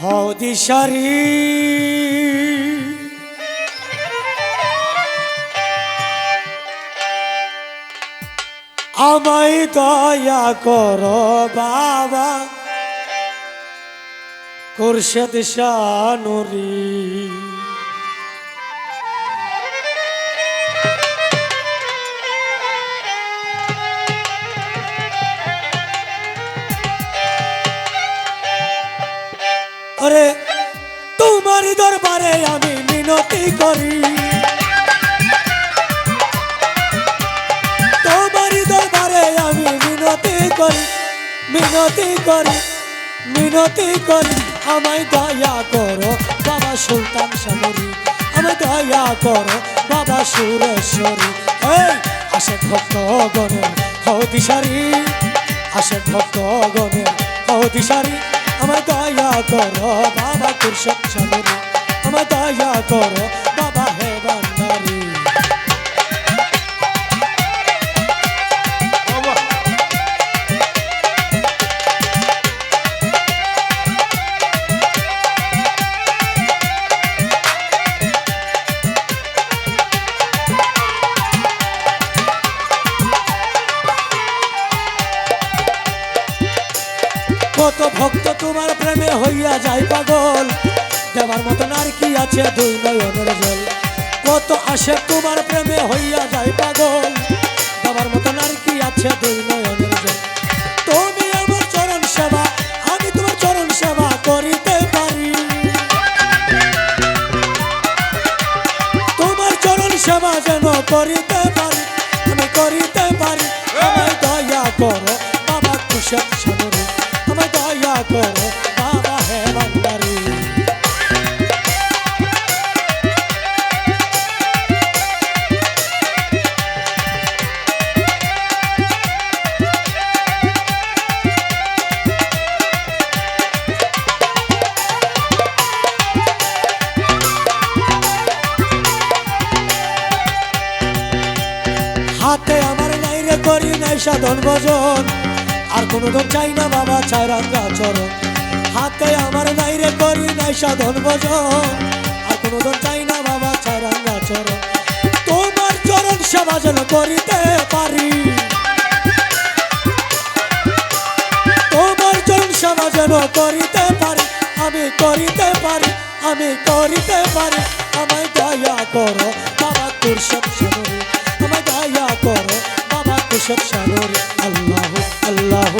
হও দিশারি আমায় দয়া কর বাবা কুরশেদ শানুরি তোমার দরবারে আমি মিনতি করি। তোমার দরবারে আমি মিনতি করি মিনতি করি মিনতি করি। আমায় দয়া করো বাবা সুলতান সামরি আমায় দয়া করো বাবা সুরেশ্বরী। এই আসে ভক্ত গণের হদিশারি আসে ভক্ত গণের হদিশারি আমার দয়া করো বাবা তোর সব আমার দয়া করো কত ভক্ত তোমার প্রেমে হইয়া যায় পাগল। দেবার মতন আর কি আছে দুই নয়নের জল? কত আসে তোমার প্রেমে হইয়া যায় পাগল। দেবার মতন আর কি আছে দুই নয়নের জল? তুমি আমার চরণ সেবা, আমি তোমার চরণ সেবা করিতে পারি। তোমার চরণ সেবা যেন করিতে পারি, আমি করিতে পারি, আমায় দয়া করো। নাই সাধন ভজন। আর কোনো দম চাই না বাবা রাঙ্গা চরণ হাতে আমার নাই রে, করি নাই সাধন ভজন। আর কোনো দম চাই না বাবা রাঙ্গা চরণ তোমার চরণ সেবা যেন করিতে পারি। তোমার চরণ সেবা যেন করিতে পারি। আমি করিতে পারি, আমি করিতে পারি। আমায় দয়া করো, বাবা আমায় দয়া করো এসব সাগর আল্লাহ আল্লাহ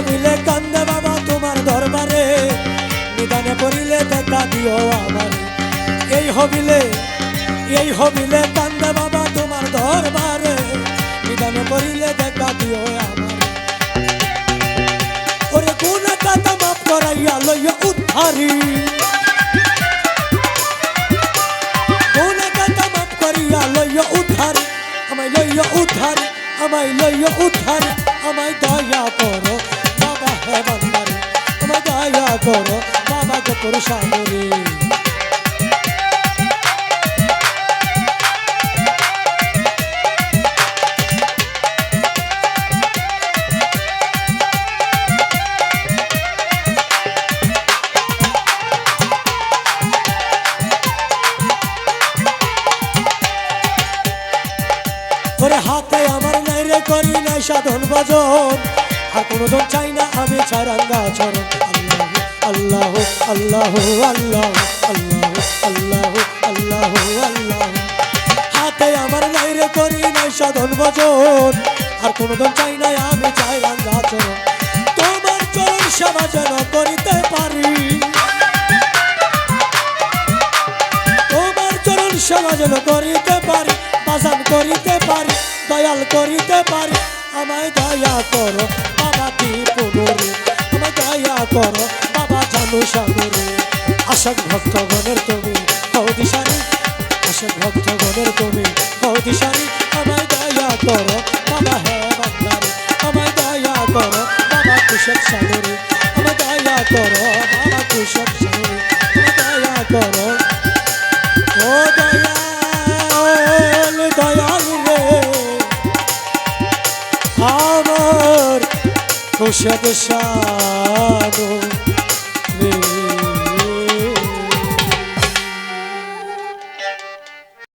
হবিলে কান্দে বাবা তোমার দরবারে, নিদানে পড়িলে দেখা দিও আমার। এই হবিলে এই হবিলে, কান্দে বাবা তোমার দরবারে, নিদানে পড়িলে দেখা দিও আমার। ওরে কোন কাতা মাপ করাইয়া লইয়া উদ্ধারি। কোন কাতা মাপ করিয়া লইয়া উদ্ধারি, আমায় লইয়া উদ্ধারি, আমায় লইয়া উদ্ধারি, আমায় দয়া করো। হে বান্দারি দয়া করো, বাবা গোপুর সাগরে হাতে আমার নাই রে করি নাই সাধন ভজন। আর কোনো চাই না আমি ছাড়াঙ্গা চরণ। আল্লাহ আল্লাহ আল্লাহ আল্লাহ আল্লাহ আল্লাহ। আল্লাহ আল্লাহ হাতে আমার নাই রে করি নাই সাধন ভজন। আর কোনো দম চাই না আমি ছাড়াঙ্গা চরণ। তোমার চরণ সেবা যেন করিতে পারি। তোমার চরণ সেবা যেন করিতে পারি, বাজান করিতে পারি, দয়াল করিতে পারি, আমায় দয়া করো। বাবা ত্রিপুরে আমায় দয়া করো, বাবা জানু সাগরে। আশাক ভক্তগণের তুমি হও দিশারি দর্শক ভক্তগণের তুমি হও দিশারি আমায় দয়া করো, বাবা হ্যাঁ বাংলারি আমায় দয়া করো, বাবা কৃষক সাগরে। আমায় দয়া করো, বাবা কৃষক সাগরে। আমায় দয়া করো। ও দয়াল দয়াল রে। আমার কুশদ সাগর